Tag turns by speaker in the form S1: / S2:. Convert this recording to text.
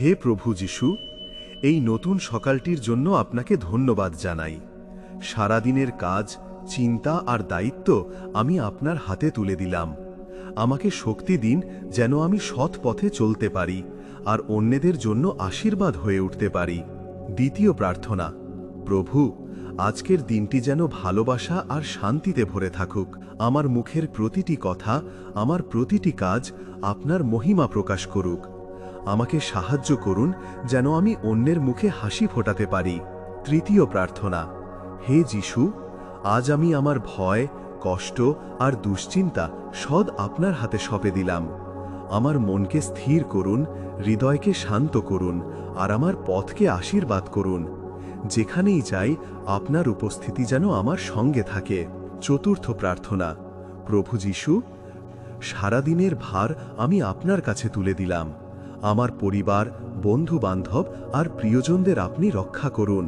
S1: হে প্রভু যিশু, এই নতুন সকালটির জন্য আপনাকে ধন্যবাদ জানাই। সারাদিনের কাজ, চিন্তা আর দায়িত্ব আমি আপনার হাতে তুলে দিলাম। আমাকে শক্তি দিন যেন আমি সৎ পথে চলতে পারি আর অন্যদের জন্য আশীর্বাদ হয়ে উঠতে পারি। দ্বিতীয় প্রার্থনা, প্রভু, আজকের দিনটি যেন ভালোবাসা আর শান্তিতে ভরে থাকুক। আমার মুখের প্রতিটি কথা, আমার প্রতিটি কাজ আপনার মহিমা প্রকাশ করুক। আমাকে সাহায্য করুন যেন আমি অন্যের মুখে হাসি ফোটাতে পারি। তৃতীয় প্রার্থনা, হে যিশু, আজ আমি আমার ভয়, কষ্ট আর দুশ্চিন্তা সদ আপনার হাতে সঁপে দিলাম। আমার মনকে স্থির করুন, হৃদয়কে শান্ত করুন আর আমার পথকে আশীর্বাদ করুন। যেখানেই যাই, আপনার উপস্থিতি যেন আমার সঙ্গে থাকে। চতুর্থ প্রার্থনা, প্রভু যিশু, সারাদিনের ভার আমি আপনার কাছে তুলে দিলাম। আমার পরিবার বন্ধু বান্ধব আর প্রিয়জনদের আপনি রক্ষা করুন।